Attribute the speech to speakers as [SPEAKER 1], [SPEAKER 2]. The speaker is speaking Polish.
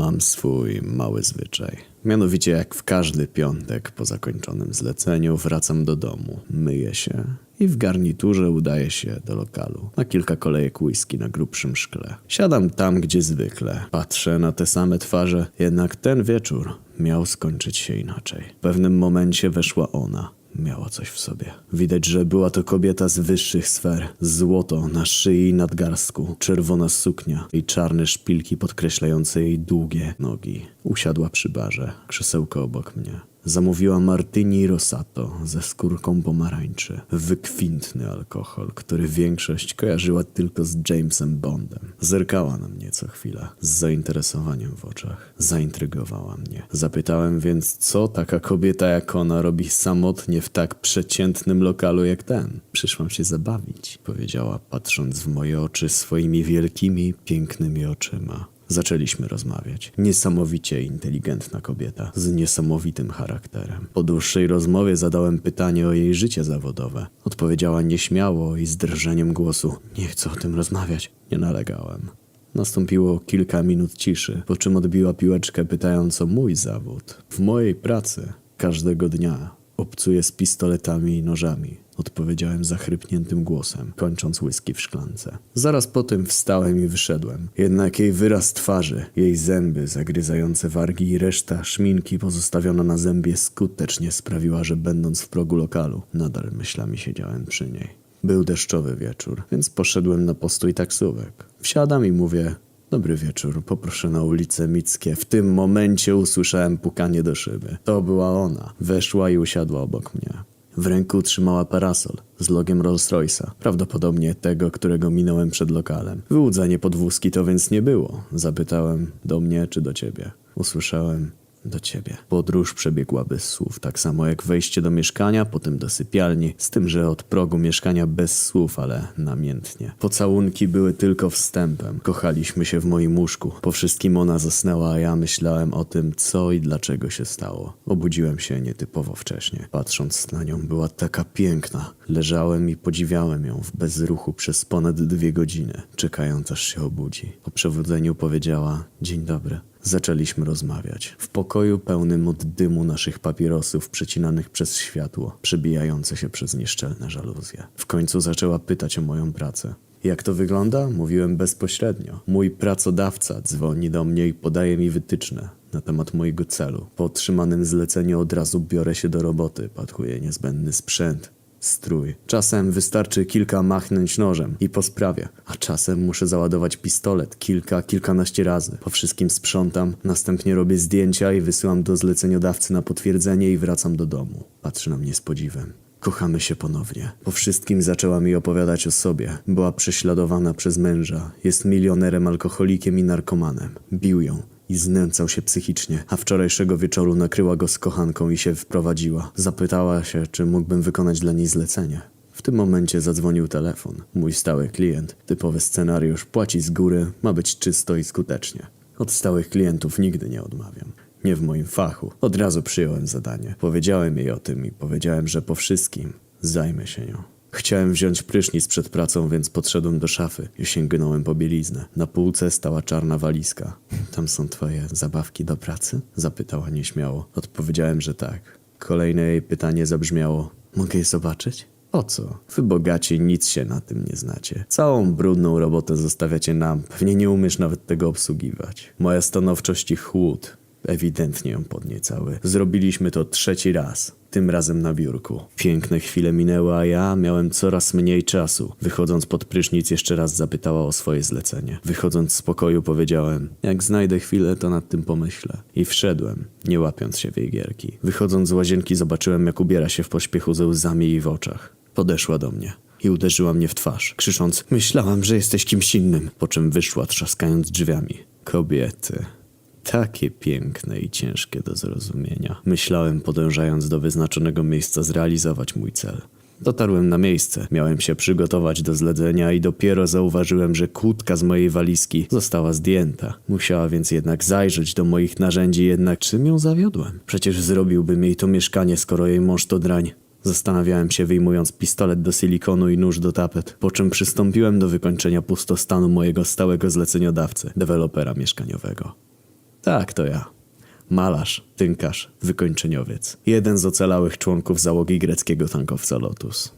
[SPEAKER 1] Mam swój mały zwyczaj. Mianowicie jak w każdy piątek po zakończonym zleceniu wracam do domu, myję się i w garniturze udaję się do lokalu. Na kilka kolejek whisky na grubszym szkle. Siadam tam, gdzie zwykle. Patrzę na te same twarze, jednak ten wieczór miał skończyć się inaczej. W pewnym momencie weszła ona. Miała coś w sobie. Widać, że była to kobieta z wyższych sfer. Złoto na szyi i nadgarstku, czerwona suknia i czarne szpilki podkreślające jej długie nogi. Usiadła przy barze, krzesełko obok mnie. Zamówiła martini rosato ze skórką pomarańczy. Wykwintny alkohol, który większość kojarzyła tylko z Jamesem Bondem. Zerkała na mnie co chwila, z zainteresowaniem w oczach. Zaintrygowała mnie. Zapytałem więc, co taka kobieta jak ona robi samotnie w tak przeciętnym lokalu jak ten. Przyszłam się zabawić, powiedziała, patrząc w moje oczy swoimi wielkimi, pięknymi oczyma. Zaczęliśmy rozmawiać. Niesamowicie inteligentna kobieta, z niesamowitym charakterem. Po dłuższej rozmowie zadałem pytanie o jej życie zawodowe. Odpowiedziała nieśmiało i z drżeniem głosu. Nie chcę o tym rozmawiać. Nie nalegałem. Nastąpiło kilka minut ciszy, po czym odbiła piłeczkę pytając o mój zawód. W mojej pracy każdego dnia obcuję z pistoletami i nożami. Odpowiedziałem zachrypniętym głosem, kończąc whisky w szklance. Zaraz po tym wstałem i wyszedłem. Jednak jej wyraz twarzy, jej zęby zagryzające wargi i reszta szminki pozostawiona na zębie skutecznie sprawiła, że będąc w progu lokalu, nadal myślami siedziałem przy niej. Był deszczowy wieczór, więc poszedłem na postój taksówek. Wsiadam i mówię: Dobry wieczór, poproszę na ulicę Mickie. W tym momencie usłyszałem pukanie do szyby. To była ona. Weszła i usiadła obok mnie. W ręku trzymała parasol z logiem Rolls-Royce'a, prawdopodobnie tego, którego minąłem przed lokalem. Wyłudzenie podwózki to więc nie było. Zapytałem, do mnie czy do ciebie? Usłyszałem, do ciebie. Podróż przebiegła bez słów, tak samo jak wejście do mieszkania, potem do sypialni, z tym, że od progu mieszkania bez słów, ale namiętnie. Pocałunki były tylko wstępem. Kochaliśmy się w moim łóżku. Po wszystkim ona zasnęła, a ja myślałem o tym, co i dlaczego się stało. Obudziłem się nietypowo wcześnie. Patrząc na nią, była taka piękna. Leżałem i podziwiałem ją w bezruchu przez ponad dwie godziny, czekając aż się obudzi. Po przebudzeniu powiedziała: Dzień dobry. Zaczęliśmy rozmawiać. W pokoju pełnym od dymu naszych papierosów przecinanych przez światło, przebijające się przez nieszczelne żaluzje. W końcu zaczęła pytać o moją pracę. Jak to wygląda? Mówiłem bezpośrednio. Mój pracodawca dzwoni do mnie i podaje mi wytyczne na temat mojego celu. Po otrzymanym zleceniu od razu biorę się do roboty, pakuję niezbędny sprzęt, strój. Czasem wystarczy kilka machnąć nożem i po sprawie, a czasem muszę załadować pistolet kilka, kilkanaście razy. Po wszystkim sprzątam, następnie robię zdjęcia i wysyłam do zleceniodawcy na potwierdzenie i wracam do domu. Patrzy na mnie z podziwem. Kochamy się ponownie. Po wszystkim zaczęła mi opowiadać o sobie. Była prześladowana przez męża. Jest milionerem, alkoholikiem i narkomanem. Bił ją i znęcał się psychicznie, a wczorajszego wieczoru nakryła go z kochanką i się wprowadziła. Zapytała się, czy mógłbym wykonać dla niej zlecenie. W tym momencie zadzwonił telefon. Mój stały klient. Typowy scenariusz. Płaci z góry, ma być czysto i skutecznie. Od stałych klientów nigdy nie odmawiam. Nie w moim fachu. Od razu przyjąłem zadanie. Powiedziałem jej o tym i powiedziałem, że po wszystkim zajmę się nią. Chciałem wziąć prysznic przed pracą, więc podszedłem do szafy i sięgnąłem po bieliznę. Na półce stała czarna walizka. Tam są twoje zabawki do pracy? Zapytała nieśmiało. Odpowiedziałem, że tak. Kolejne jej pytanie zabrzmiało: Mogę je zobaczyć? O co? Wy bogaci nic się na tym nie znacie. Całą brudną robotę zostawiacie nam. Pewnie nie umiesz nawet tego obsługiwać. Moja stanowczość i chłód ewidentnie ją podniecały. Zrobiliśmy to trzeci raz. Tym razem na biurku. Piękne chwile minęły, a ja miałem coraz mniej czasu. Wychodząc pod prysznic jeszcze raz zapytała o swoje zlecenie. Wychodząc z pokoju powiedziałem, jak znajdę chwilę, to nad tym pomyślę. I wszedłem, nie łapiąc się w jej gierki. Wychodząc z łazienki zobaczyłem, jak ubiera się w pośpiechu ze łzami jej w oczach. Podeszła do mnie i uderzyła mnie w twarz, krzycząc: Myślałam, że jesteś kimś innym, po czym wyszła, trzaskając drzwiami. Kobiety. Takie piękne i ciężkie do zrozumienia. Myślałem, podążając do wyznaczonego miejsca, zrealizować mój cel. Dotarłem na miejsce, miałem się przygotować do zlecenia i dopiero zauważyłem, że kłódka z mojej walizki została zdjęta. Musiała więc jednak zajrzeć do moich narzędzi, jednak czym ją zawiodłem? Przecież zrobiłbym jej to mieszkanie, skoro jej mąż to drań. Zastanawiałem się, wyjmując pistolet do silikonu i nóż do tapet, po czym przystąpiłem do wykończenia pustostanu mojego stałego zleceniodawcy, dewelopera mieszkaniowego. Tak, to ja. Malarz, tynkarz, wykończeniowiec. Jeden z ocalałych członków załogi greckiego tankowca Lotus.